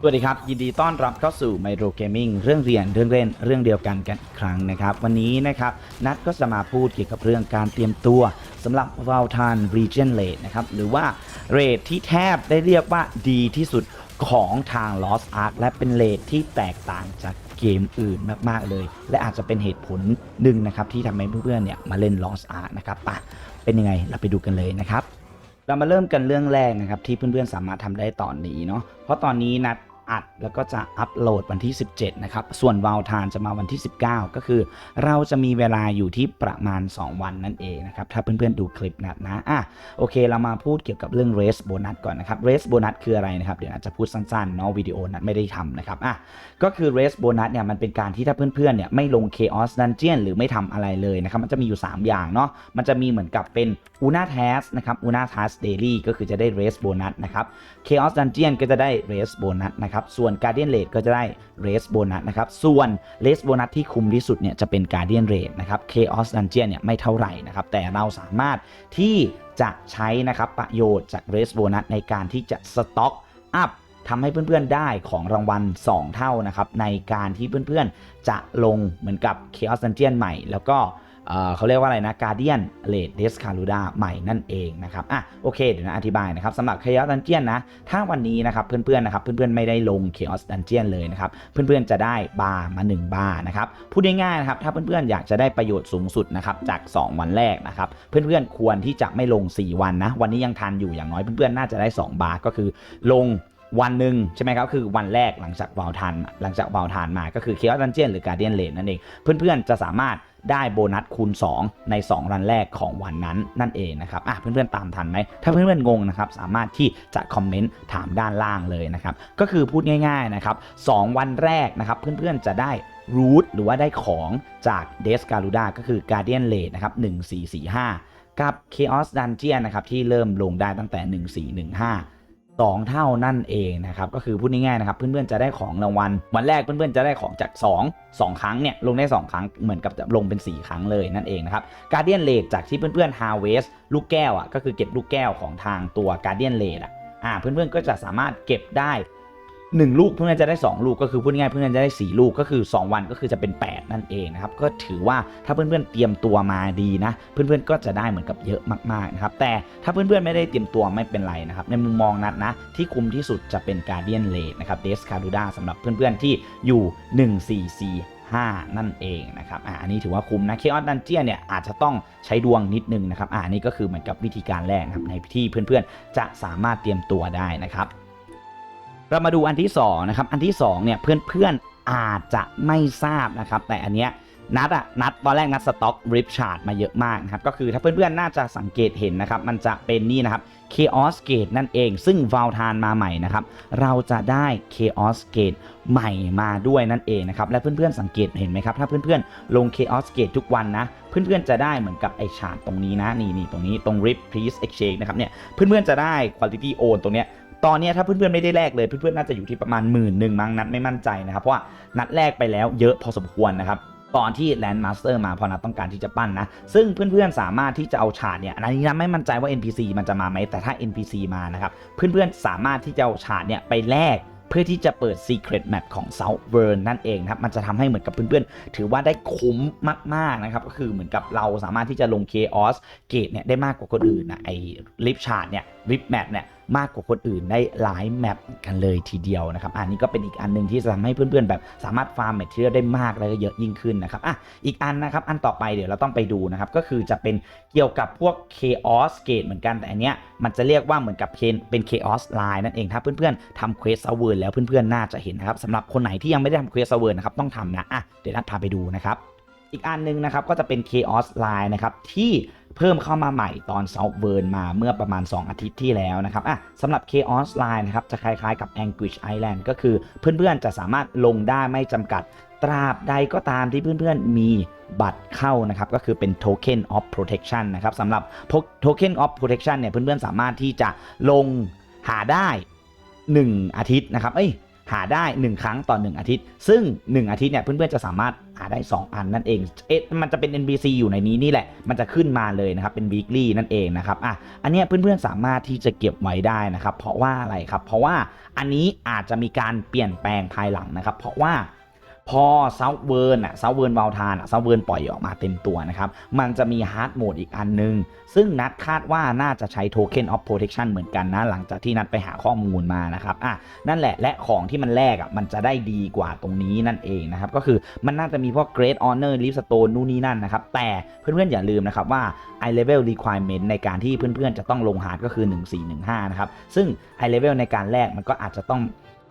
สวัสดีครับ ยินดีต้อนรับเข้าสู่ Micro Gaming เรื่องเรียนเรื่องเล่นเรื่องเดียวกันกันอีกครั้งนะครับ วันนี้นะครับ นัดก็จะมาพูดเกี่ยวกับเรื่องการเตรียมตัวสำหรับ v a l t a n Region Rate นะครับ หรือว่าเรทที่แทบได้เรียกว่าดีที่สุดของทาง Lost Ark และเป็นเรทที่แตกต่างจากเกมอื่นมาก ๆ เลย และอาจจะเป็นเหตุผลหนึ่งนะครับ ที่ทำให้เพื่อนๆเนี่ยมาเล่น Lost Ark นะครับปะเป็นยังไงเราไปดูกันเลยนะครับเรามาเริ่มกันเรื่องแรกนะครับที่เพื่อนๆสามารถทำได้ตอนนี้เนาะเพราะตอนนี้นัด อัดแล้วก็จะอัปโหลดวันที่ 17 นะครับ ส่วนวาลทานจะมาวันที่ 19 ก็คือ เราจะมีเวลาอยู่ที่ประมาณ 2 วันนั่นเองนะครับ ถ้าเพื่อนๆดูคลิปนัดนะอะโอเค เรามาพูดเกี่ยวกับเรื่อง race bonus ก่อนนะครับ race bonus คืออะไรนะครับ เดี๋ยวนัดจะพูดสั้นๆเนาะวิดีโอนัดไม่ได้ทำนะครับอะก็คือ race bonus เนี่ยมันเป็นการที่ถ้าเพื่อนๆเนี่ยไม่ลง chaos dungeon หรือไม่ทำอะไรเลยนะครับ มันจะมีอยู่ 3 อย่างเนาะมันจะมีเหมือนกับเป็น una task นะครับ una task daily ก็คือจะได้ race bonus นะครับ chaos dungeon ก็จะได้ race bonus นะครับส่วน guardian rate ก็จะได้ race bonus นะครับ ส่วน race bonus ที่คุ้มที่สุดเนี่ยจะเป็น guardian rate นะครับ chaos dungeon เนี่ยไม่เท่าไหร่นะครับ แต่เราสามารถที่จะใช้นะครับประโยชน์จาก race bonus ในการที่จะ stock up ทำให้เพื่อนๆได้ของรางวัล 2 เท่านะครับในการที่เพื่อนๆจะลงเหมือนกับ chaos dungeon ใหม่ แล้วก็ เเขาเรียกว่าอะไรนะ Guardian r a d e s c a l u d a ใหม่นั่นเองนะครับอะโอเคเดี๋ยวนะอธิบายนะครับสำหรับ Chaos Dungeon นะ ถ้าวันนี้นะครับเพื่อนๆนะครับเพื่อนๆไม่ได้ลง Chaos Dungeon เลยนะครับเพื่อนๆจะได้บาร์มา 1 บาร์นะครับพูดง่ายๆนะครับถ้าเพื่อนๆอยากจะได้ประโยชน์สูงสุดนะครับจาก 2 วันแรกนะครับเพื่อนๆควรที่จะไม่ลง 4 วันนะวันนี้ยังทันอยู่อย่างน้อยเพื่อนๆน่าจะได้ 2 บาร์ก็คือลง วันหนึ่งใช่ไหมครับคือวันแรกหลังจากวาลทานหลังจากวาลทานมาก็คือ Chaos Dungeon หรือ Guardian Rate นั่นเอง เพื่อนๆจะสามารถได้โบนัสคูณ 2 ใน 2 รันแรกของวันนั้นนั่นเองนะครับอะเพื่อนๆตามทันไหม ถ้าเพื่อนๆงงนะครับสามารถที่จะคอมเมนต์ถามด้านล่างเลยนะครับ ก็คือพูดง่ายๆนะครับ2วันแรกนะครับ เพื่อนๆจะได้รูทหรือว่าได้ของจากเดสการูดาก็คือ Guardian Rate นะครับ1445 กับ Chaos Dungeon นะครับที่เริ่มลงได้ตั้งแต่ 1415 สองเท่านั่นเองนะครับก็คือพูดง่ายๆนะครับเพื่อนๆจะได้ของรางวัลวันแรกเพื่อนๆจะได้ของจาก 2 2 ครั้งเนี่ยลงได้ 2 ครั้งเหมือนกับจะลงเป็น 4 ครั้งเลยนั่นเองนะครับการเดียนเลทจากที่เพื่อนๆ Harvest ลูกแก้วอะก็คือเก็บลูกแก้วของทางตัวการเดียนเลทอะอ่าเพื่อนๆก็จะสามารถเก็บได้ 1 ลูกเพื่อนจะได้ 2 ลูกก็คือพูดง่ายเพื่อนจะได้ 4 ลูกก็คือ 2 วันก็คือจะเป็น 8 นั่นเองนะครับก็ถือว่าถ้าเพื่อนๆเตรียมตัวมาดีนะ เพื่อนๆก็จะได้เหมือนกับเยอะมากๆนะครับแต่ถ้าเพื่อนๆไม่ได้เตรียมตัวไม่เป็นไรนะครับในมุมมองนัดนะที่คุ้มที่สุดจะเป็น Guardian Rate นะครับเดสคารูด้าสำหรับเพื่อนๆที่อยู่ 1445 นั่นเองนะครับอ่าอันนี้ถือว่าคุ้มนะเคออสดันเจียเนี่ยอาจจะต้องใช้ดวงนิดนึงนะครับอ่านี่ก็คือเหมือนกับวิธีการแรกนะครับในที่เพื่อนๆจะสามารถเตรียมตัวได้นะครับ เรามาดูอันที่2นะครับ อันที่2เนี่ยเพื่อนๆอาจจะไม่ทราบนะครับ แต่อันเนี้ยนัดอะนัดตอนแรกนัดสต็อกริปชาร์ดมาเยอะมากนะครับ ก็คือถ้าเพื่อนๆ น่าจะสังเกตเห็นนะครับ มันจะเป็นนี่นะครับ Chaos Gate นั่นเอง ซึ่งวาลทานมาใหม่นะครับ เราจะได้ Chaos Gate ใหม่มาด้วยนั่นเองนะครับ และเพื่อนๆ สังเกตเห็นไหมครับ ถ้าเพื่อนๆ ลง Chaos Gate ทุกวันนะ เพื่อนๆ จะได้เหมือนกับไอชาร์ตตรงนี้นะ นี่นี่ตรงนี้ตรง Rip Please Exchange นะครับเนี่ย เพื่อนๆ จะได้ Quality Own ตรงเนี้ย ตอนนี้ถ้าเพื่อนๆไม่ได้แลกเลยเพื่อนๆน่าจะอยู่ที่ประมาณหมื่นหนึ่งมั้งนัดไม่มั่นใจนะครับเพราะว่านัดแรกไปแล้วเยอะพอสมควรนะครับตอนที่ Land Master มาพอนัดต้องการที่จะปั้นนะ ซึ่งเพื่อนๆสามารถที่จะเอาฉาดเนี่ยอันนี้นะไม่มั่นใจว่า NPC มันจะมาไหมแต่ถ้า NPC มานะครับ เพื่อนๆสามารถที่จะเอาฉาดเนี่ยไปแลกเพื่อที่จะเปิด Secret Map ของ Southern นั่นเองนะครับ มันจะทำให้เหมือนกับเพื่อนๆ ถือว่าได้คุ้มมากๆนะครับ ก็คือเหมือนกับเราสามารถที่จะลง Chaos Gate เนี่ยได้มากกว่าคนอื่นนะไอ้ลิฟชาร์ดเนี่ยลิฟแมปเนี่ย มากกว่าคนอื่นได้หลายแมปกันเลยทีเดียวนะครับอันนี้ก็เป็นอีกอันหนึ่งที่จะทำให้เพื่อนๆ แบบสามารถฟาร์มแมทเทียลได้มากและก็เยอะยิ่งขึ้นนะครับอะอีกอันนะครับอันต่อไปเดี๋ยวเราต้องไปดูนะครับก็คือจะเป็นเกี่ยวกับพวก Chaos Gate เหมือนกันแต่อันเนี้ยมันจะเรียกว่าเหมือนกับเป็น Chaos Line นั่นเองถ้าเพื่อนๆทำเควสเซเวิร์แล้วเพื่อนๆน่าจะเห็นนะครับสำหรับคนไหนที่ยังไม่ได้ทำเควสเซเวิร์นะครับต้องทำนะอะเดี๋ยวนัดพาไปดูนะครับอีกอันหนึงนะครับก็จะเป็น Chaos Line นะครับที่ เพิ่มเข้ามาใหม่ตอน South v e r n มาเมื่อประมาณ 2 อาทิตย์ที่แล้วนะครับอะสำหรับ Chaos Line นะครับจะคล้ายๆกับ Anguish Island ก็คือเพื่อนๆจะสามารถลงได้ไม่จำกัดตราบใดก็ตามที่เพื่อนๆมีบัตรเข้านะครับก็คือเป็น Token of Protection นะครับสำหรับ Token of Protection เนี่ยเพื่อนๆสามารถที่จะลงหาได้ 1 อาทิตย์นะครับเอ้ย หาได้ 1 ครั้งต่อ 1 อาทิตย์ ซึ่ง 1 อาทิตย์เนี่ยเพื่อนๆจะสามารถหาได้ 2 อันนั่นเองเอ๊ะมันจะเป็น NBC อยู่ในนี้นี่แหละ มันจะขึ้นมาเลยนะครับ เป็น weekly นั่นเองนะครับอะอันเนี้ยเพื่อนๆสามารถที่จะเก็บไว้ได้นะครับ เพราะว่าอะไรครับ เพราะว่าอันนี้อาจจะมีการเปลี่ยนแปลงภายหลังนะครับ เพราะว่า พอเซาเวิร์นอะเซาเวิร์นวาลทานอะเซาเวิร์นปล่อยออกมาเต็มตัวนะครับมันจะมีฮาร์ดโหมดอีกอันนึง ซึ่งนัดคาดว่าน่าจะใช้โทเค็นออฟโปรเทคชันเหมือนกันนะหลังจากที่นัดไปหาข้อมูลมานะครับอะนั่นแหละและของที่มันแลกอะมันจะได้ดีกว่าตรงนี้นั่นเองนะครับก็คือมันน่าจะมีพวก Great Honor l i f t Stone นู่นนี่นั่นนะครับแต่เพื่อนๆอย่าลืมนะครับว่า i level requirement ในการที่เพื่อนๆจะต้องลงฮาร์ดก็คือ 1415นะครับซึ่ง i level ในการแลกมันก็อาจจะต้อง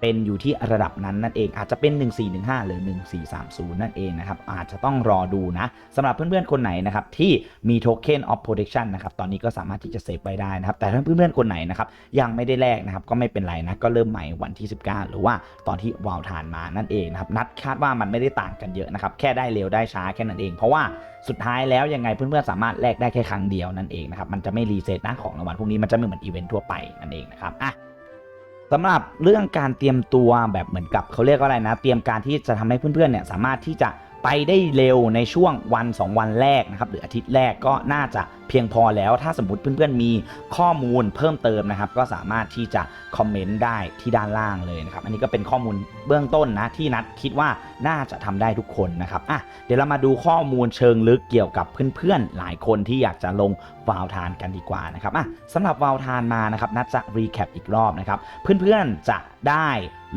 เป็นอยู่ที่ระดับนั้นนั่นเองอาจจะเป็น 1415 หรือ 1430 นั่นเองนะครับ อาจจะต้องรอดูนะสำหรับเพื่อนๆ คนไหนนะครับ ที่มีโทเค็น of protection นะครับ ตอนนี้ก็สามารถที่จะเซฟไว้ได้นะครับ แต่ถ้าเพื่อนๆ คนไหนนะครับ ยังไม่ได้แลกนะครับ ก็ไม่เป็นไรนะ ก็เริ่มใหม่วันที่ 19 หรือว่าตอนที่วาลทานมานั่นเองนะครับ นัดคาดว่ามันไม่ได้ต่างกันเยอะนะครับ แค่ได้เร็วได้ช้าแค่นั้นเอง เพราะว่าสุดท้ายแล้วยังไงเพื่อนๆ สามารถแลกได้แค่ครั้งเดียวนั่นเองนะครับ มันจะไม่รีเซ็ตนะของรางวัลพวกนี้มันจะไม่เหมือนอีเวนต์ทั่วไปนั่นเองนะครับอะ สำหรับเรื่องการเตรียมตัวแบบเหมือนกับเขาเรียกว่าอะไรนะ เตรียมการที่จะทำให้เพื่อนๆเนี่ยสามารถที่จะไปได้เร็วในช่วงวัน 2 วันแรกนะครับหรืออาทิตย์แรกก็น่าจะ เพียงพอแล้วถ้าสมมติเพื่อนๆมีข้อมูลเพิ่มเติมนะครับ ก็สามารถที่จะคอมเมนต์ได้ที่ด้านล่างเลยนะครับ อันนี้ก็เป็นข้อมูลเบื้องต้นนะที่นัดคิดว่าน่าจะทำได้ทุกคนนะครับอะเดี๋ยวเรามาดูข้อมูลเชิงลึกเกี่ยวกับเพื่อนๆ หลายคนที่อยากจะลงวาลทานกันดีกว่านะครับอะสำหรับวาลทานมานะครับนัดจะรีแคปอีกรอบนะครับเพื่อนๆจะได้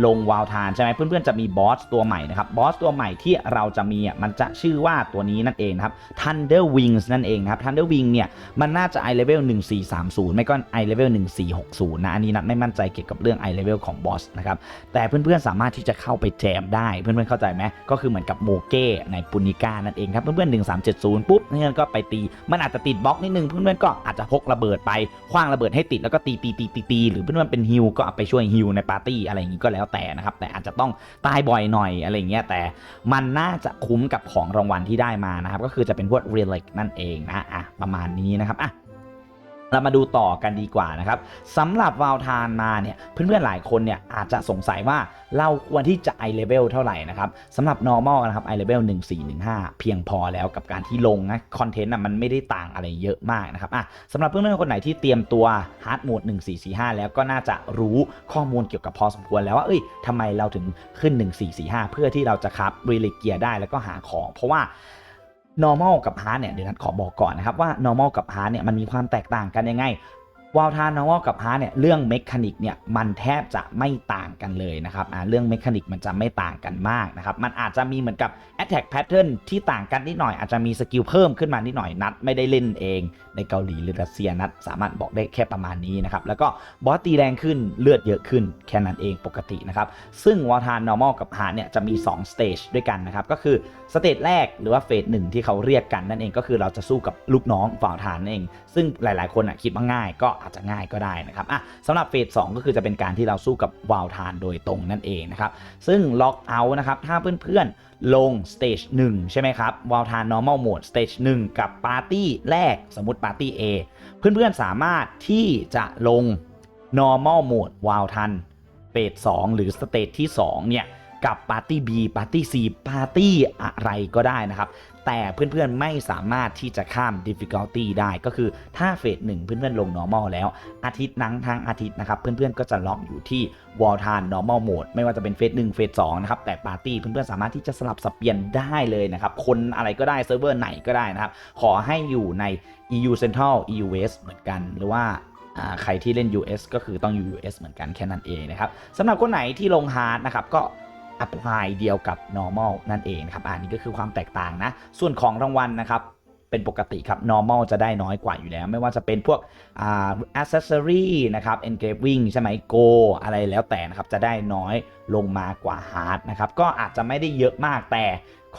ลงวาลทานใช่ไหมเพื่อนๆจะมีบอสตัวใหม่นะครับบอสตัวใหม่ที่เราจะมีอะมันจะชื่อว่าตัวนี้นั่นเองนะครับ Thunder Wings นั่นเองนะครับ Thunder Wing เนี่ยมันน่าจะ i level 1430 ไม่ก็ i level 1460 นะ อันนี้นัดไม่มั่นใจเกี่ยวกับเรื่อง i level ของบอสนะครับ แต่เพื่อนๆสามารถที่จะเข้าไปแจมได้ เพื่อนๆเข้าใจไหมก็คือเหมือนกับโมเก้ในปุนิก้านั่นเองครับ เพื่อนๆ1370 ปุ๊บเพื่อนก็ไปตี มันอาจจะติดบล็อกนิดนึง เพื่อนๆก็อาจจะพกระเบิดไปคว้างระเบิดให้ติดแล้วก็ตีตีตีตีตีหรือเพื่อนๆเป็นฮิลก็เอาไปช่วยฮิลในปาร์ตี้อะไรอย่างนี้ก็แล้วแต่นะครับ แต่อาจจะต้องตายบ่อยหน่อยอะไรอย่างเงี้ย แต่มันน่าจะคุ้มกับของรางวัลที่ได้มานะครับ ก็คือจะเป็นพวก relic นั่นเองนะ อะ ประมาณนี้นะครับอะเรามาดูต่อกันดีกว่านะครับสำหรับวาลทานมาเนี่ยเพื่อนๆหลายคนเนี่ยอาจจะสงสัยว่าเราควรที่จะ i level เท่าไหร่นะครับสำหรับ normal นะครับ i level 1415 เพียงพอแล้วกับการที่ลงนะคอนเทนต์อะมันไม่ได้ต่างอะไรเยอะมากนะครับอะสำหรับเพื่อนๆคนไหนที่เตรียมตัว hard mode 1445 แล้วก็น่าจะรู้ข้อมูลเกี่ยวกับพอสมควรแล้วว่าเอ้ยทำไมเราถึงขึ้น 1445 เพื่อที่เราจะคับ relic gear ได้แล้วก็หาของ เพราะว่า normal กับ hard เนี่ยเดี๋ยวนัดขอบอกก่อนนะครับว่า normal กับ hard เนี่ยมันมีความแตกต่างกันยังไง วาลทาน normal กับ hard เนี่ยเรื่องเมคานิกเนี่ยมันแทบจะไม่ต่างกันเลยนะครับอ่าเรื่องเมคานิกมันจะไม่ต่างกันมากนะครับมันอาจจะมีเหมือนกับ attack pattern ที่ต่างกันนิดหน่อยอาจจะมีสกิลเพิ่มขึ้นมานิดหน่อยนัดไม่ได้เล่นเองในเกาหลีหรือรัสเซียนัดสามารถบอกได้แค่ประมาณนี้นะครับแล้วก็บอสตีแรงขึ้นเลือดเยอะขึ้นแค่นั้นเองปกตินะครับซึ่งวาลทาน normal กับ hard เนี่ยจะมี2 stage ด้วยกันนะครับก็คือสเตจแรกหรือว่าเฟสหนึ่งที่เขาเรียกกันนั่นเองก็คือเราจะสู้กับลูกน้องฝ่าทานนั่นเอง ซึ่งหลายๆ คนอะคิดว่าง่ายก็อาจจะง่ายก็ได้นะครับอะสำหรับเฟสสก็คือจะเป็นการที่เราสู้กับวาลทานโดยตรงนั่นเองนะครับซึ่งล็อกเอาท์นะครับถ้าเพื่อนๆลงสเตจ1ใช่ไหมครับวาลทาน normal mode สเตจ1กับปาร์ตี้แรกสมมติปาร์ตี้ A เพื่อนๆสามารถที่จะลง normal mode วาลทันเฟส2หรือสเตจที่2เนี่ยกับปาร์ตี้ B ปาร์ตี้ C ปาร์ตี้อะไรก็ได้นะครับ แต่เพื่อนๆไม่สามารถที่จะข้าม difficulty ได้ก็คือถ้าเฟสหนึ่งเพื่อนๆลง normal แล้ว อาทิตย์นั้งทางอาทิตย์นะครับ เพื่อนๆก็จะล็อกอยู่ที่ wall t a n normal mode ไม่ว่าจะเป็นเฟสหนึ่งเฟสสองนะครับ แต่ปาร์ตี้เพื่อนๆสามารถที่จะสลับสับเปลี่ยนได้เลยนะครับ คนอะไรก็ได้เซิร์ฟเวอร์ไหนก็ได้นะครับ ขอให้อยู่ใน EU Central EU West เหมือนกันหรือว่าอ่าใครที่เล่น US ก็คือต้องอยู่ US เหมือนกันแค่นั้นเองนะครับสำหรับคนไหนที่ลง hard นะครับก็ apply เดียวกับ normal นั่นเองนะครับอันนี้ก็คือความแตกต่างนะ ส่วนของรางวัลนะครับเป็นปกติครับ normal จะได้น้อยกว่าอยู่แล้ว ไม่ว่าจะเป็นพวกอ่า accessory นะครับ engraving ใช่ไหม go อะไรแล้วแต่นะครับ จะได้น้อยลงมากว่า hard นะครับ ก็อาจจะไม่ได้เยอะมากแต่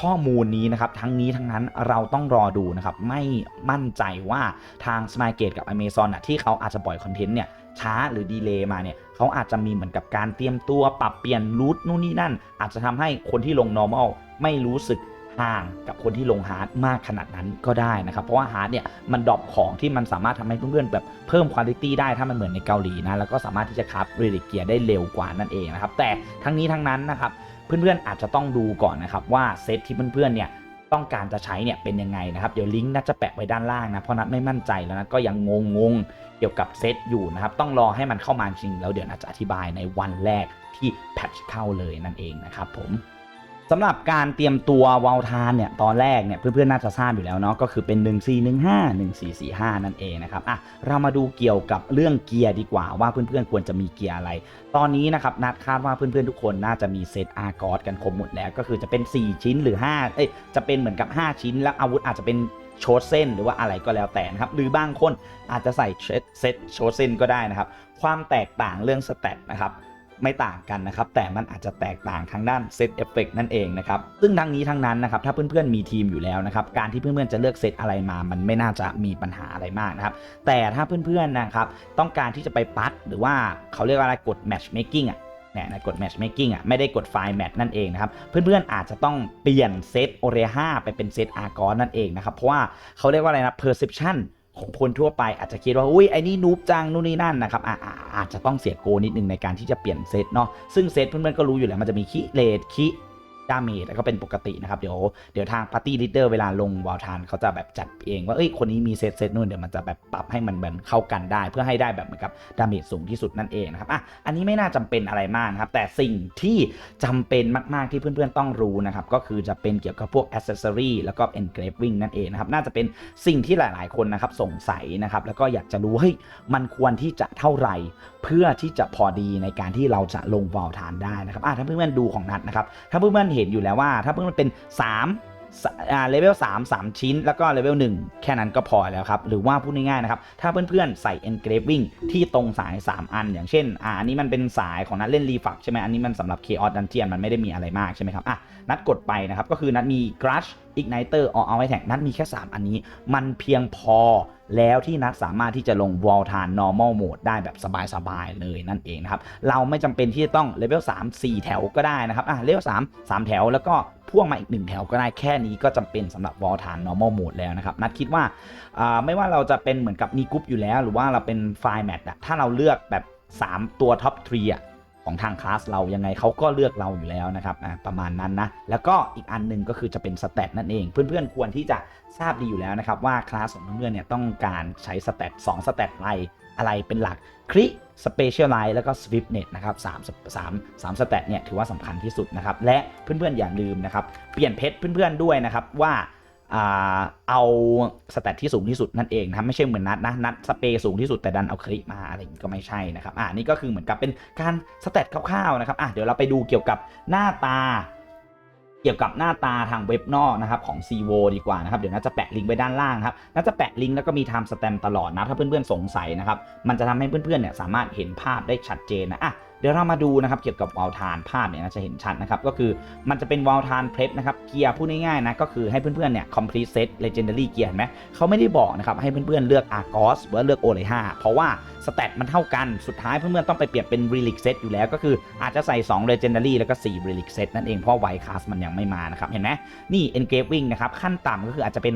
ข้อมูลนี้นะครับ ทั้งนี้ทั้งนั้นเราต้องรอดูนะครับ ไม่มั่นใจว่าทาง s m i l e g a t e กับ Amazon อะที่เขาอาจจะปล่อยคอนเทนต์เนี่ยช้าหรือดีเลย์มาเนี่ย เขาอาจจะมีเหมือนกับการเตรียมตัวปรับเปลี่ยนรูทนู่นนี่นั่น อาจจะทำให้คนที่ลง normal ไม่รู้สึกห่างกับคนที่ลงฮาร์ดมากขนาดนั้นก็ได้นะครับ เพราะว่าฮาร์ดเนี่ยมันดรอปของที่มันสามารถทำให้เพื่อนๆแบบเพิ่มคุณภาพได้ถ้ามันเหมือนในเกาหลีนะแล้วก็สามารถที่จะคับเรดิเกียได้เร็วกว่านั่นเองนะครับแต่ทั้งนี้ทั้งนั้นนะครับเพื่อนๆอาจจะต้องดูก่อนนะครับว่าเซตที่เพื่อนๆเนี่ย ต้องการจะใช้เนี่ยเป็นยังไงนะครับเดี๋ยวลิงก์น่าจะแปะไว้ด้านล่างนะเพราะนัดไม่มั่นใจแล้วนะก็ยังงงๆเกี่ยวกับเซตอยู่นะครับต้องรอให้มันเข้ามาจริงแล้วเดี๋ยวน่าจะอธิบายในวันแรกที่แพทช์เข้าเลยนั่นเองนะครับผม สำหรับการเตรียมตัววาลทานเนี่ยตอนแรกเนี่ยเพื่อนๆน่าจะทราบอยู่แล้วเนาะก็คือเป็น 1 4 1 5 1 4 4 5 นั่นเองนะครับอะเรามาดูเกี่ยวกับเรื่องเกียร์ดีกว่าว่าเพื่อนๆควรจะมีเกียร์อะไร ตอนนี้นะครับนัดคาดว่าเพื่อนๆทุกคนน่าจะมีเซตอาร์กอสกันครบหมดแล้ว ก็คือจะเป็น 4 ชิ้นหรือ 5 เอ้ยจะเป็นเหมือนกับ 5 ชิ้น แล้วอาวุธอาจจะเป็นโชดเส้นหรือว่าอะไรก็แล้วแต่นะครับหรือบางคนอาจจะใส่เซตเซตโชดเส้นก็ได้นะครับความแตกต่างเรื่องสเตตนะครับ ไม่ต่างกันนะครับ แต่มันอาจจะแตกต่างทางด้านเซตเอฟเฟกนั่นเองนะครับ ซึ่งทั้งนี้ทั้งนั้นนะครับ ถ้าเพื่อนๆมีทีมอยู่แล้วนะครับ การที่เพื่อนๆจะเลือกเซตอะไรมา มันไม่น่าจะมีปัญหาอะไรมากนะครับ แต่ถ้าเพื่อนๆนะครับ ต้องการที่จะไปปัดหรือว่าเขาเรียกว่าอะไรกด matchmaking อะเนี่ยนะกด matchmaking อะไม่ได้กดไฟล์ match นั่นเองนะครับ เพื่อนๆอาจจะต้องเปลี่ยนเซตโอเร5ไปเป็นเซตอาร์กอนนั่นเองนะครับ เพราะว่าเขาเรียกว่าอะไรนะ perception ของคนทั่วไปอาจจะคิดว่าอุ้ยไอ้นี่นูบจังนู่นนี่นั่นนะครับอออาจจะต้องเสียโกนิดนึงในการที่จะเปลี่ยนเซตเนาะซึ่งเซตเพื่อนๆก็รู้อยู่แล้วมันจะมีคิเลดคิ ดาเมจแล้วก็เป็นปกตินะครับ เดี๋ยวเดี๋ยวทางปาร์ตี้ลีดเดอร์เวลาลงวอลทานเขาจะแบบจัดเองว่าเอ้ยคนนี้มีเซตเซตนู่นเดี๋ยวมันจะแบบปรับให้มันเหมือนเข้ากันได้ เพื่อให้ได้แบบเหมือนกับดาเมจสูงที่สุดนั่นเองนะครับอะอันนี้ไม่น่าจำเป็นอะไรมากนะครับ แต่สิ่งที่จำเป็นมากๆที่เพื่อนๆต้องรู้นะครับก็คือจะเป็นเกี่ยวกับพวกอ c เซสซอรีแล้วก็ engraving นั่นเองนะครับน่าจะเป็นสิ่งที่หลายๆคนนะครับสงสัยนะครับแล้วก็อยากจะรู้เฮ้ยมันควรที่จะเท่าไหร่เพื่อที่จะพอดีในการที่เราจะลงวอลทานได้นะครับอะถ้าเพื่อนๆดูของนัดนะครับถ้าเพื่อนๆเห็นอยู่แล้วว่า ถ้าเพื่อนเป็น 3อ่าเลเวล3 3 ชิ้น แล้วก็เลเวล1 แค่นั้นก็พอแล้วครับ หรือว่าพูดง่ายๆนะครับ ถ้าเพื่อนๆ ใส่ engraving ที่ตรงสาย 3 อัน อย่างเช่น อ่าอันนี้มันเป็นสายของนัดเล่นรีฟักใช่ไหมอันนี้มันสำหรับ chaos dungeon มันไม่ได้มีอะไรมากใช่ไหมครับ อะ นัดกดไปนะครับ ก็คือนัดมี crush igniter เอาเอาไว้แท็กนัดมีแค่ 3 อันนี้ มันเพียงพอ แล้วที่นัดสามารถที่จะลง wall ทาน normal mode ได้แบบสบายๆเลยนั่นเองนะครับ เราไม่จำเป็นที่จะต้องเลเวล3 4 แถวก็ได้นะครับอะเลเวล3 3 แถวแล้วก็พ่วงมาอีก 1 แถวก็ได้แค่นี้ก็จำเป็นสำหรับ wall ทาน normal mode แล้วนะครับ นัดคิดว่าอ่าไม่ว่าเราจะเป็นเหมือนกับมีกรุ๊ปอยู่แล้ว หรือว่าเราเป็นไฟล์แมทอะถ้าเราเลือกแบบ 3 ตัวท็อปทรีอะ ของทางคลาสเรายังไงเขาก็เลือกเราอยู่แล้วนะครับอะประมาณนั้นนะ แล้วก็อีกอันหนึ่งก็คือจะเป็นสเตตนั่นเอง เพื่อนๆควรที่จะทราบดีอยู่แล้วนะครับว่าคลาสของเพื่อนๆเนี่ยต้องการใช้สเตต2สเตตอะไรอะไรเป็นหลักคลิสเปเชียลไลท์แล้วก็สวิฟเน็ตนะครับสามสามสามสเตตเนี่ยถือว่าสำคัญที่สุดนะครับ และเพื่อนๆอย่าลืมนะครับ เปลี่ยนเพชรเพื่อนๆด้วยนะครับว่า เอาสแตทที่สูงที่สุดนั่นเองนะไม่ใช่เหมือนนัดนะนัดสเปรสูงที่สุดแต่ดันเอาคลิมาอะไรอย่างนี้ก็ไม่ใช่นะครับอ่านี่ก็คือเหมือนกับเป็นการสแตทคร่าวๆนะครับอะเดี๋ยวเราไปดูเกี่ยวกับหน้าตา เกี่ยวกับหน้าตาทางเว็บนอกนะครับของ c v o ดีกว่านะครับเดี๋ยวน่าจะแปะลิงก์ไว้ด้านล่างครับน่าจะแปะลิงก์แล้วก็มี time stamp ตลอดนะถ้าเพื่อนๆสงสัยนะครับมันจะทำให้เพื่อนๆเนี่ยสามารถเห็นภาพได้ชัดเจนนะอะ เดี๋ยวเรามาดูนะครับเกี่ยวกับวาลทานภาพเนี่ยจะเห็นชัดนะครับก็คือมันจะเป็นวาลทานเพลฟนะครับเกียร์พูดง่ายๆนะก็คือให้เพื่อนๆเนี่ย complete set legendary เกียร์เห็นไหมเขาไม่ได้บอกนะครับให้เพื่อนๆเลือกอาร์กอสหรือเลือก o l e 5เพราะว่า สเตตมันเท่ากันสุดท้ายเพื่อนๆต้องไปเปลี่ยนเป็น relic set อยู่แล้วก็คืออาจจะใส่2 legendary แล้วก็4 relic set นั่นเองเพราะ white cast มันยังไม่มานะครับ เห็นไหมนี่ engraving นะครับ ขั้นต่ำก็คืออาจจะเป็น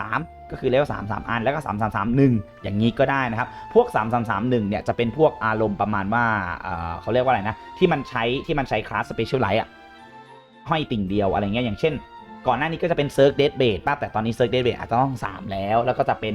333 ก็คือเลเวล3 3 อัน แล้วก็ 3 3 3 1 อย่างนี้ก็ได้นะครับ พวก 3 3 3 1 เนี่ยจะเป็นพวกอารมณ์ประมาณว่าเเขาเรียกว่าอะไรนะ ที่มันใช้ที่มันใช้คลาสสเปเชียลไลท์อะห้อยติ่งเดียวอะไรเงี้ยอย่างเช่น ก่อนหน้านี้ก็จะเป็นเซิร์ฟเดดเบดป่ะแต่ตอนนี้เซิร์ฟเดดเบดอาจจะต้อง 3 แล้ว แล้วก็จะเป็น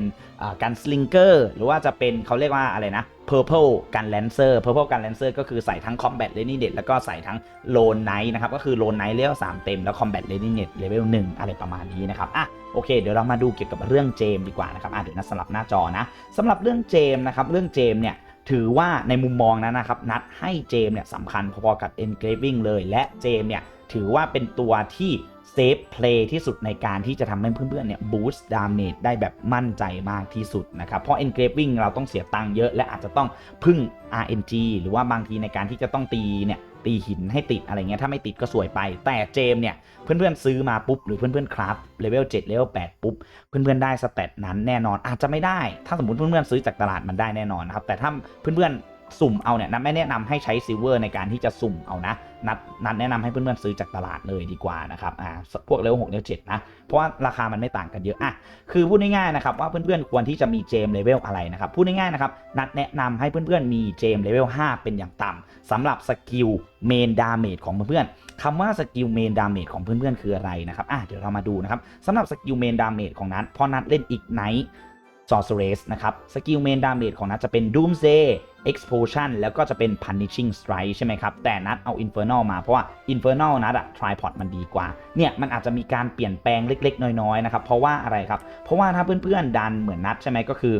การสลิงเกอร์หรือว่าจะเป็นเขาเรียกว่าอะไรนะ Purple กันแลนเซอร์ Purple กันแลนเซอร์ก็คือใส่ทั้ง Combat r e a d y n e t แล้วก็ใส่ทั้ง Lone Knight นะครับ ก็คือ Lone Knight เลเวล3เต็ม แล้ว Combat r e a d y n e t เลเวล1อะไรประมาณนี้นะครับอะโอเค เดี๋ยวเรามาดูเกี่ยวกับเรื่องเจมดีกว่านะครับอะเดี๋ยวนัดสลับหน้าจอนะสำหรับเรื่องเจมนะครับเรื่องเจมเนี่ย ถือว่าในมุมมองนั้นนะครับ นัดให้เจมเนี่ยสำคัญพอๆกับ engraving เลยและเจมเนี่ยถือว่าเป็นตัวที่เซฟเพลย์ที่สุดในการที่จะทำให้เพื่อนๆเนี่ยบูสต์ดาเมจได้แบบมั่นใจมากที่สุดนะครับ เพราะ engraving เราต้องเสียตังค์เยอะ และอาจจะต้องพึ่ง RNG หรือว่าบางทีในการที่จะต้องตีเนี่ย ตีหินให้ติดอะไรเงี้ยถ้าไม่ติดก็สวยไป แต่เจมเนี่ย เพื่อนๆซื้อมาปุ๊บ หรือเพื่อนๆคราฟเลเวล7เลเวล8ปุ๊บ เพื่อนๆได้สเตตนั้นแน่นอนอาจจะไม่ได้ ถ้าสมมติเพื่อนๆซื้อจากตลาดมันได้แน่นอนนะครับแต่ถ้าเพื่อนๆสุ่มเอาเนี่ยนัดไม่แนะนำให้ใช้ซิลเวอร์ในการที่จะสุ่มเอานะ นัดนัดแนะนำให้เพื่อนๆซื้อจากตลาดเลยดีกว่านะครับอ่าพวกเลเวลหกเลเวลเจ็ดนะ เพราะว่าราคามันไม่ต่างกันเยอะอะคือพูดง่ายๆนะครับว่าเพื่อนๆควรที่จะมีเจมเลเวลอะไรนะครับพูดง่ายๆนะครับนัดแนะนำให้เพื่อนๆมีเจมเลเวล5เป็นอย่างต่ำสำหรับสกิลเมนดาเมจของเพื่อนๆคำว่าสกิลเมนดาเมจของเพื่อนๆคืออะไรนะครับอะเดี๋ยวเรามาดูนะครับสำหรับสกิลเมนดาเมจของนัดพอนัดเล่นอีกไนท์ Sorceress นะครับสกิลเมนดาเมจของนัทจะเป็น Doomsday Explosion แล้วก็จะเป็น Punishing Strike ใช่ไหมครับ แต่นัดเอา Infernal มาเพราะว่า Infernal นัดอะ Tripod มันดีกว่า เนี่ยมันอาจจะมีการเปลี่ยนแปลงเล็กๆ น้อยๆนะครับ เพราะว่าอะไรครับ เพราะว่าถ้าเพื่อนๆ ดันเหมือนนัดใช่ไหมก็คือ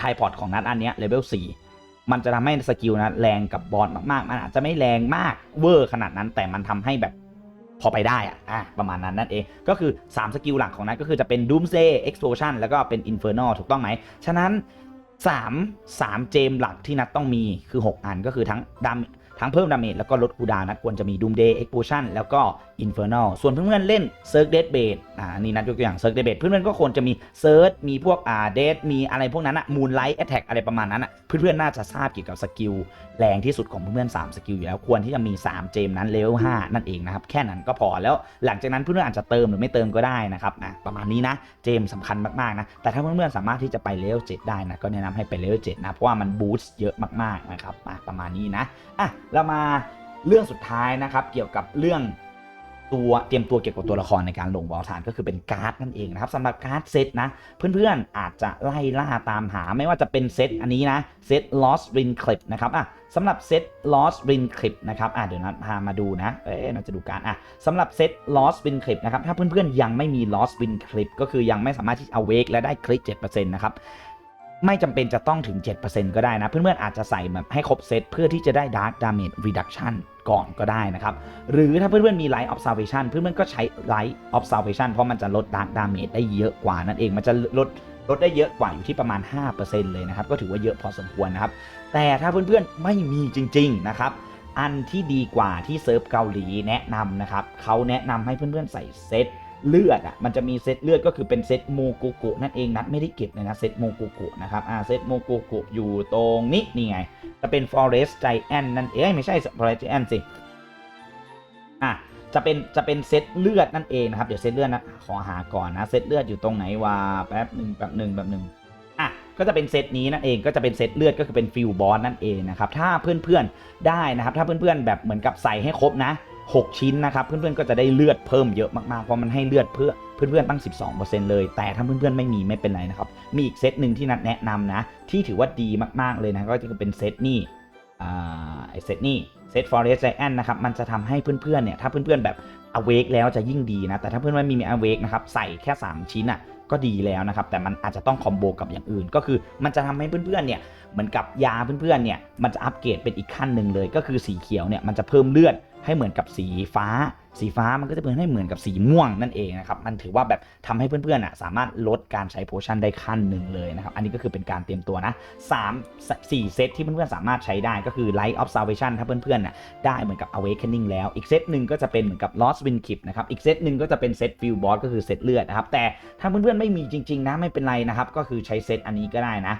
Tripod ของนัดอันเนี้ยเลเวล4มันจะทำให้สกิลนัดแรงกับบอสมากๆ มันอาจจะไม่แรงมากเวอร์ขนาดนั้น แต่มันทำให้แบบ พอไปได้อะอะประมาณนั้นนั่นเอง ก็คือ 3 สกิลหลักของนัทก็คือจะเป็น Doomsday Explosion แล้วก็เป็น Infernal ถูกต้องไหม ฉะนั้น 3 3 เจมหลักที่นัดต้องมีคือ 6 อันก็คือทั้งดามทั้งเพิ่มดาเมจแล้วก็ลดคูดานัดควรจะมี Doomsday Explosion แล้วก็ Infernal ส่วนเพื่อนๆเล่น Cirque Death Blade อ่านี่นัดยกตัวอย่าง Cirque Death Blade เพื่อนๆก็ควรจะมี Surge มีพวกอ่า Death มีอะไรพวกนั้นอะ Moonlight Attack อะไรประมาณนั้นอะเพื่อนๆน่าจะทราบเกี่ยวกับสกิล แรงที่สุดของเพื่อนๆ3สกิลอยู่แล้วควรที่จะมี 3 เจมนั้นเลเวล5นั่นเองนะครับแค่นั้นก็พอแล้วหลังจากนั้นเพื่อนๆอาจจะเติมหรือไม่เติมก็ได้นะครับนะประมาณนี้นะเจมสำคัญมากๆนะแต่ถ้าเพื่อนๆสามารถที่จะไปเลเวล7ได้นะก็แนะนำให้ไปเลเวล7นะเพราะว่ามันบูสต์เยอะมากๆนะครับอะประมาณนี้นะอะเรามาเรื่องสุดท้ายนะครับเกี่ยวกับเรื่อง ตัวเตรียมตัวเกี่ยวกับตัวละครในการลงวอลทานก็คือเป็นการ์ดนั่นเองนะครับสำหรับการ์ดเซตนะเพื่อนๆอาจจะไล่ล่าตามหาไม่ว่าจะเป็นเซตอันนี้นะเซต Lost Ring Clip นะครับอะสำหรับเซต Lost Ring Clip นะครับอะเดี๋ยวนัดพามาดูนะเอ๊ะเราจะดูการอะสำหรับเซต Lost Ring Clip นะครับถ้าเพื่อนๆยังไม่มี Lost Ring Clip ก็คือยังไม่สามารถที่จะ awake และได้คลิก7%นะครับ ไม่จำเป็นจะต้องถึง 7%ก็ได้นะ เพื่อนๆอาจจะใส่แบบให้ครบเซตเพื่อที่จะได้ Dark Damage Reduction ก่อนก็ได้นะครับ หรือถ้าเพื่อนๆมี Light Observation เพื่อนๆก็ใช้ Light Observation เพราะมันจะลด Dark Damage ได้เยอะกว่านั่นเองมันจะลดลดได้เยอะกว่าอยู่ที่ประมาณ 5%เลยนะครับ ก็ถือว่าเยอะพอสมควรนะครับ แต่ถ้าเพื่อนๆไม่มีจริง ๆ นะครับ อันที่ดีกว่าที่เซิร์ฟเกาหลีแนะนำนะครับเขาแนะนำให้เพื่อนๆใส่เซต เลือดอะมันจะมีเซตเลือดก็คือเป็นเซตโมกโกะนั่นเองนัดไม่ได้เก็บเลยนะเซตโมกโกะนะครับอ่าเซตโมกโกะอยู่ตรงนี้นี่ไง จะเป็น Forest Giant นั่นเองไม่ใช่ Forest Giant สิอะจะเป็นจะเป็นเซตเลือดนั่นเองนะครับเดี๋ยวเซตเลือดนะขอหาก่อนนะเซตเลือดอยู่ตรงไหนวะแป๊บหนึ่งแป๊บหนึ่งแป๊บหนึ่งอะก็จะเป็นเซตนี้นั่นเองก็จะเป็นเซตเลือดก็คือเป็นฟิลบอสนั่นเองนะครับถ้าเพื่อนๆได้นะครับถ้าเพื่อนๆแบบเหมือนกับใส่ให้ครบนะ 6 ชิ้นนะครับ เพื่อนๆก็จะได้เลือดเพิ่มเยอะมากๆ เพราะมันให้เลือดเพื่อเพื่อนๆตั้ง 12%เลย แต่ถ้าเพื่อนๆไม่มีไม่เป็นไรนะครับ มีอีกเซตหนึ่งที่นัดแนะนำนะ ที่ถือว่าดีมากๆเลยนะ ก็จะเป็นเซตนี่อ่าไอเซตนี่เซต Forest Giant นะครับ มันจะทำให้เพื่อนๆเนี่ย ถ้าเพื่อนๆแบบ awake แล้วจะยิ่งดีนะ แต่ถ้าเพื่อนๆไม่มี awake นะครับ ใส่แค่ 3 ชิ้นอะก็ดีแล้วนะครับ แต่มันอาจจะต้องคอมโบกับอย่างอื่น ก็คือมันจะทำให้เพื่อนๆเนี่ยเหมือนกับยาเพื่อนๆเนี่ยมันจะอัปเกรดเป็นอีกขั้นหนึ่งเลย ก็คือสีเขียวเนี่ยมันจะเพิ่มเลือด ให้เหมือนกับสีฟ้า สีฟ้ามันก็จะเพิ่มให้เหมือนกับสีม่วงนั่นเองนะครับ มันถือว่าแบบทำให้เพื่อนๆอะสามารถลดการใช้โพชั่นได้ขั้นหนึ่งเลยนะครับ อันนี้ก็คือเป็นการเตรียมตัวนะ3 4เซตที่เพื่อนๆสามารถใช้ได้ก็คือ Light Observation ถ้าเพื่อนๆน่ะได้เหมือนกับ Awakening แล้ว อีกเซตหนึ่งก็จะเป็นเหมือนกับ Lost Wind Clip นะครับ อีกเซตหนึ่งก็จะเป็นเซต Field Boss ก็คือเซตเลือดนะครับ แต่ถ้าเพื่อนๆไม่มีจริงๆนะไม่เป็นไรนะครับ ก็คือใช้เซตอันนี้ก็ได้นะ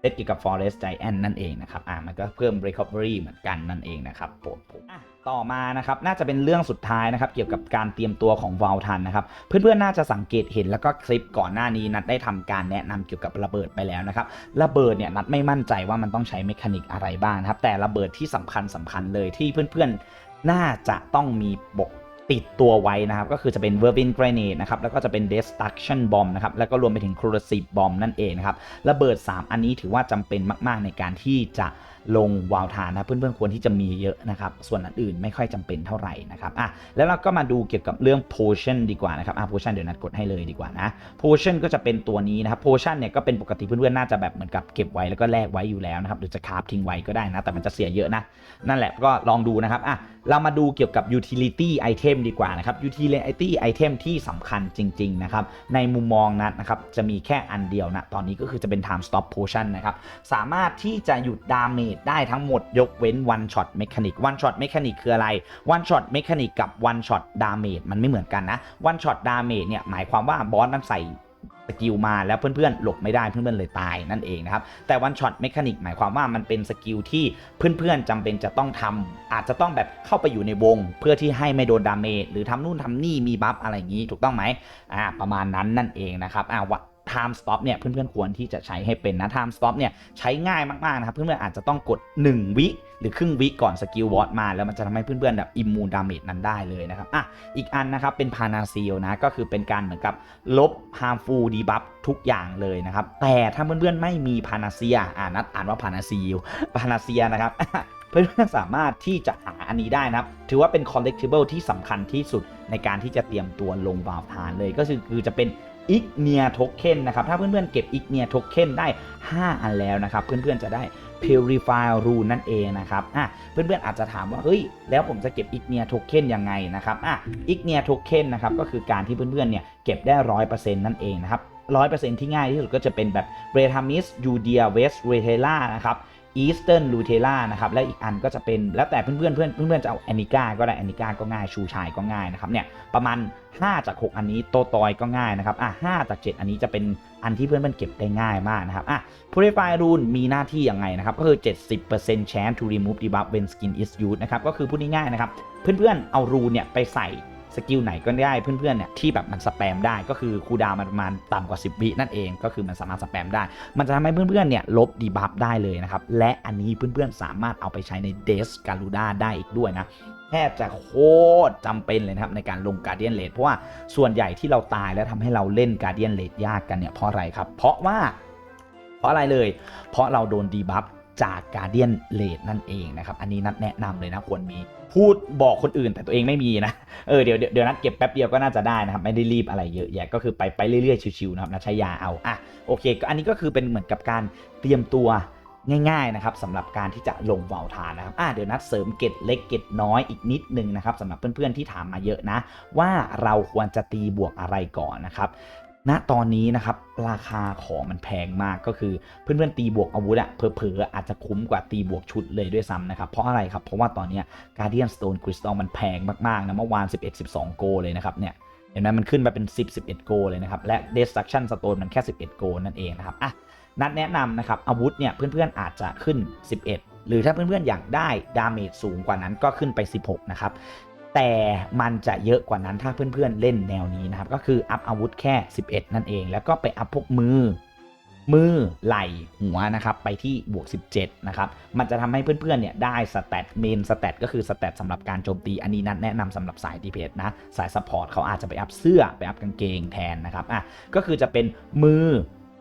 เซตเกี่ยวกับ Forest Giant นั่นเองนะครับ อ่า มันก็เพิ่ม Recovery เหมือนกันนั่นเองนะครับผมอะ ต่อมานะครับน่าจะเป็นเรื่องสุดท้ายนะครับเกี่ยวกับการเตรียมตัวของวาลทันนะครับเพื่อนๆน่าจะสังเกตเห็นแล้วก็คลิปก่อนหน้านี้นัดได้ทำการแนะนำเกี่ยวกับระเบิดไปแล้วนะครับระเบิดเนี่ยนัดไม่มั่นใจว่ามันต้องใช้เมคานิกอะไรบ้างครับแต่ระเบิดที่สำคัญสำคัญเลยที่เพื่อนๆน่าจะต้องมีบก ติดตัวไว้นะครับ ก็คือจะเป็น Verbin Grenade นะครับ แล้วก็จะเป็น Destruction Bomb นะครับ แล้วก็รวมไปถึง Corrosive Bomb นั่นเองนะครับ ระเบิด 3 อันนี้ถือว่าจำเป็นมาก ๆ ในการที่จะลงวาลทานนะเพื่อนๆควรที่จะมีเยอะนะครับ ส่วนอันอื่นไม่ค่อยจำเป็นเท่าไหร่นะครับอะแล้วเราก็มาดูเกี่ยวกับเรื่อง Potion ดีกว่านะครับอะ Potion เดี๋ยวนัดกดให้เลยดีกว่านะ Potion ก็จะเป็นตัวนี้นะครับ Potion เนี่ยก็เป็นปกติเพื่อนๆน่าจะแบบเหมือนกับเก็บไว้แล้วก็แลกไว้อยู่แล้วนะครับหรือจะคาฟทิ้งไว้ก็ได้นะ แต่มันจะเสียเยอะนะนั่นแหละก็ลองดูนะครับอะ เรามาดูเกี่ยวกับ utility item ดีกว่านะครับ utility item ที่สำคัญจริงๆนะครับในมุมมองนัดนะครับจะมีแค่อันเดียวนะตอนนี้ก็คือจะเป็น time stop potion นะครับสามารถที่จะหยุดดาเมจได้ทั้งหมดยกเว้น one shot mechanic one shot mechanic คืออะไร one shot mechanic กับ one shot damage มันไม่เหมือนกันนะ one shot damage เนี่ยหมายความว่าบอสนั้นใส่ สกิลมาแล้วเพื่อนๆ หลบไม่ได้เพื่อนๆเลยตายนั่นเองนะครับ แต่วันช็อตเมคานิกหมายความว่ามันเป็นสกิลที่เพื่อนๆจำเป็นจะต้องทำอาจจะต้องแบบเข้าไปอยู่ในวง เพื่อที่ให้ไม่โดนดาเมจหรือทำนู่นทำนี่มีบัฟอะไรอย่างนี้ถูกต้องไหมอ่าประมาณนั้นนั่นเองนะครับอ่าว่า time stop เนี่ยเพื่อนๆควรที่จะใช้ให้เป็นนะ time stop เนี่ยใช้ง่ายมากๆนะครับเพื่อนๆอาจจะต้องกด 1 วิ หรือครึ่งวิก่อนสกิลวอตมาแล้วมันจะทำให้เพื่อนๆแบบอิมมูนดาเมจนั้นได้เลยนะครับอะอีกอันนะครับเป็นพานาซีลนะก็คือเป็นการเหมือนกับลบ harmful debuff ทุกอย่างเลยนะครับแต่ถ้าเพื่อนๆไม่มีพานาเซียอ่านัดอ่านว่าพานาซีลพานาเซียนะครับเพื่อนๆสามารถที่จะหาอันนี้ได้นะครับ ถือว่าเป็น collectible ที่สำคัญที่สุดในการที่จะเตรียมตัวลงวาวทานเลย ก็คือคือจะเป็นอิกเนียโทเค็นนะครับ ถ้าเพื่อนๆเก็บอิกเนียโทเค็นได้ 5 อันแล้วนะครับ เพื่อนๆจะได้ Purify Rule นั่นเองนะครับอะเพื่อนๆอาจจะถามว่าเฮ้ยแล้วผมจะเก็บอิกเนียโทเค็นยังไงนะครับอะอิกเนียโทเค็นนะครับก็คือการที่เพื่อนๆเนี่ยเก็บได้100%นั่นเองนะครับ100%ที่ง่ายที่สุดก็จะเป็นแบบเรทามิสยูเดียเวสเรเทล่านะครับ อีสเทิร์นลูเทล่านะครับและอีกอันก็จะเป็นแล้วแต่เพื่อนๆเพื่อนเพื่อนๆจะเอาแอนิก้าก็ได้แอนิก้าก็ง่ายชูชายก็ง่ายนะครับเนี่ยประมาณ 5 จาก 6 อันนี้โตตอยก็ง่ายนะครับอะ5จาก 7 อันนี้จะเป็นอันที่เพื่อนๆเก็บได้ง่ายมากนะครับอะ Purify Rune มีหน้าที่ยังไงนะครับก็คือ 70% chance to remove debuff when skin is used นะครับก็คือพูดง่ายๆนะครับเพื่อนๆเอารูนเนี่ยไปใส่ สกิลไหนก็ได้เพื่อนๆเนี่ยที่แบบมันสแปมได้ก็คือคูดาวมันประมาณต่ำกว่า 10 วินั่นเองก็คือมันสามารถสแปมได้ มันจะทำให้เพื่อนๆเนี่ยลบดีบัฟได้เลยนะครับ และอันนี้เพื่อนๆสามารถเอาไปใช้ในเดสการูด้าได้อีกด้วยนะแทบจะโคตรจำเป็นเลยนะครับในการลงการเดียนเลดเพราะว่าส่วนใหญ่ที่เราตายแล้วทำให้เราเล่นการเดียนเลดยากกันเนี่ยเพราะอะไรครับ เพราะว่า เพราะอะไรเลย เพราะเราโดนดีบัฟจากการเดียนเลดนั่นเองนะครับอันนี้นัดแนะนำเลยนะควรมี พูดบอกคนอื่นแต่ตัวเองไม่มีนะ เออเดี๋ยวเดี๋ยวนัดเก็บแป๊บเดียวก็น่าจะได้นะครับ ไม่ได้รีบอะไรเยอะแยะก็คือไปไปเรื่อยๆชิวๆนะครับนะใช้ยาเอาอะโอเคก็อันนี้ก็คือเป็นเหมือนกับการเตรียมตัวง่ายๆนะครับสำหรับการที่จะลงวาล์วทานนะครับอะเดี๋ยวนัดเสริมเกตเล็กเกตน้อยอีกนิดนึงนะครับสำหรับเพื่อนๆที่ถามมาเยอะนะ ว่าเราควรจะตีบวกอะไรก่อนนะครับ ณตอนนี้นะครับราคาของมันแพงมากก็คือเพื่อนๆตีบวกอาวุธอะเผลอๆอาจจะคุ้มกว่าตีบวกชุดเลยด้วยซ้ำนะครับ เพราะอะไรครับ เพราะว่าตอนนี้ Guardian Stone Crystal มันแพงมากๆนะเมื่อวาน 11 12 โกเลยนะครับเนี่ยเห็นไหมมันขึ้นมาเป็น 10 11 โกเลยนะครับ และ Destruction Stone มันแค่ 11 โกนั่นเองนะครับอะนัดแนะนำนะครับอาวุธเนี่ยเพื่อนๆอาจจะขึ้น 11 หรือถ้าเพื่อนๆอยากได้ดาเมจสูงกว่านั้นก็ขึ้นไป 16 นะครับ แต่มันจะเยอะกว่านั้นถ้าเพื่อนๆเล่นแนวนี้นะครับ ก็คืออัพอาวุธแค่ 11 นั่นเอง แล้วก็ไปอัพพวกมือ มือไหล่หัวนะครับไปที่บวก 17 นะครับ มันจะทำให้เพื่อนๆเนี่ยได้สแตทเมนสแตทก็คือสแตทสำหรับการโจมตีอันนี้นัดแนะนำสำหรับสายดีเพจนะ สายซัพพอร์ตเขาอาจจะไปอัพเสื้อไปอัพกางเกงแทนนะครับอะก็คือจะเป็นมือ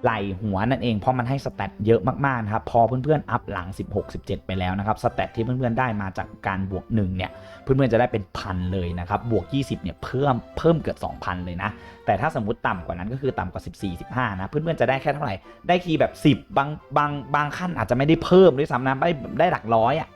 ไหล่หัวนั่นเองเพราะมันให้สแตทเยอะมากๆนะครับพอเพื่อนๆอัพหลัง 16 17 ไปแล้วนะครับสแตทที่เพื่อนๆได้มาจากการบวก1เนี่ยเพื่อนๆจะได้เป็นพันเลยนะครับบวก 20เนี่ยเพิ่มเพิ่มเกือบ2,000 เลยนะ แต่ถ้าสมมติต่ำกว่านั้นก็คือต่ำกว่า 14 15นะเพื่อนๆจะได้แค่เท่าไหร่ได้คีย์แบบ 10 บางบางบางขั้นอาจจะไม่ได้เพิ่มด้วยซ้ำนะได้ได้หลักร้อยอะ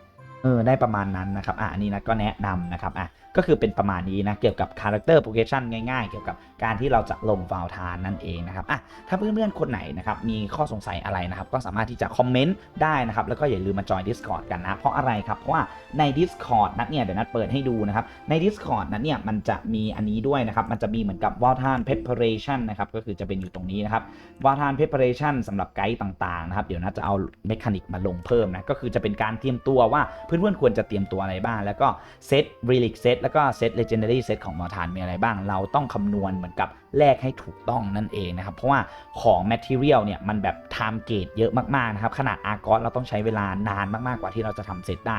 เออได้ประมาณนั้นนะครับอะอันนี้นะก็แนะนำนะครับอะก็คือเป็นประมาณนี้นะ เกี่ยวกับ Character Progression ง่ายๆ เกี่ยวกับการที่เราจะลงฟาวทานนั่นเองนะครับอะถ้าเพื่อนๆ คนไหนนะครับมีข้อสงสัยอะไรนะครับ ก็สามารถที่จะคอมเมนต์ได้นะครับ แล้วก็อย่าลืมมาจอย Discord กันนะ เพราะอะไรครับ เพราะว่าใน Discord นัดเนี่ยเดี๋ยวนัดเปิดให้ดูนะครับ ใน Discord นั้นเนี่ยมันจะมีอันนี้ด้วยนะครับ มันจะมีเหมือนกับวอลทาน preparation นะครับก็คือจะเป็นอยู่ตรงนี้นะครับวาทาน preparation สำหรับไกด์ต่างๆนะครับเดี๋ยวน่าจะเอาเมคานิกมาลงเพิ่มนะก็คือจะเป็นการเตรียมตัวว่าเพื่อนๆควรจะเตรียมตัวอะไรบ้างแล้วก็เซต relic set แล้วก็เซต legendary set ของวาทานมีอะไรบ้าง เราต้องคำนวณเหมือนกับแลกให้ถูกต้องนั่นเองนะครับ เพราะว่าของ material เนี่ยมันแบบ time gate เยอะมากๆนะครับ ขนาดอาร์กอสเราต้องใช้เวลานานมากๆกว่าที่เราจะทำเซตได้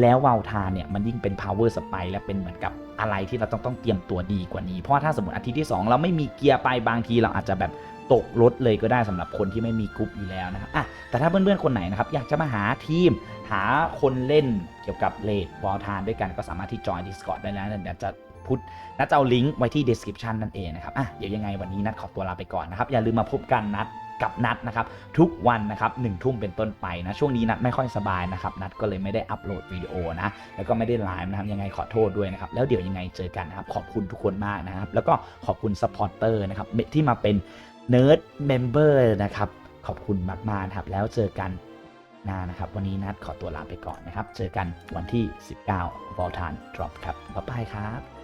แล้ววาทานเนี่ยมันยิ่งเป็น power spike และเป็นเหมือนกับอะไรที่เราต้องต้องเตรียมตัวดีกว่านี้ เพราะถ้าสมมติอาทิตย์ที่สองเราไม่มีเกียร์ไปบางทีเราอาจจะแบบ ตกรถเลยก็ได้สำหรับคนที่ไม่มีกรุ๊ปอยู่แล้วนะครับอะแต่ถ้าเพื่อนๆคนไหนนะครับอยากจะมาหาทีม หาคนเล่นเกี่ยวกับเลดบอลทานด้วยกันก็สามารถที่จอย Discord ได้แล้วเดี๋ยวจะพุทธนัดจะเอาลิงก์ไว้ที่ description นั่นเองนะครับอะเดี๋ยวยังไงวันนี้นัดขอตัวลาไปก่อนนะครับอย่าลืมมาพบกันนัดกับนัดนะครับทุกวันนะครับหนึ่งทุ่มเป็นต้นไปนะช่วงนี้นัดไม่ค่อยสบายนะครับนัดก็เลยไม่ได้อัปโหลดวิดีโอนะแล้วก็ไม่ได้ไลฟ์นะครับยังไงขอโทษด้วยนะครับแล้วเดี๋ยวยังไงเจอกันนะครับขอบคุณทุกคนมากนะครับแล้วก็ขอบคุณสปอร์เตอร์นะครับที่มาเป็น Nerd Member นะครับ ขอบคุณมากๆครับ แล้วเจอกันหน้านะครับ วันนี้นัดขอตัวลาไปก่อนนะครับ เจอกันวันที่ 19 v o l t a n Drop ครับบ๊ายบายครับ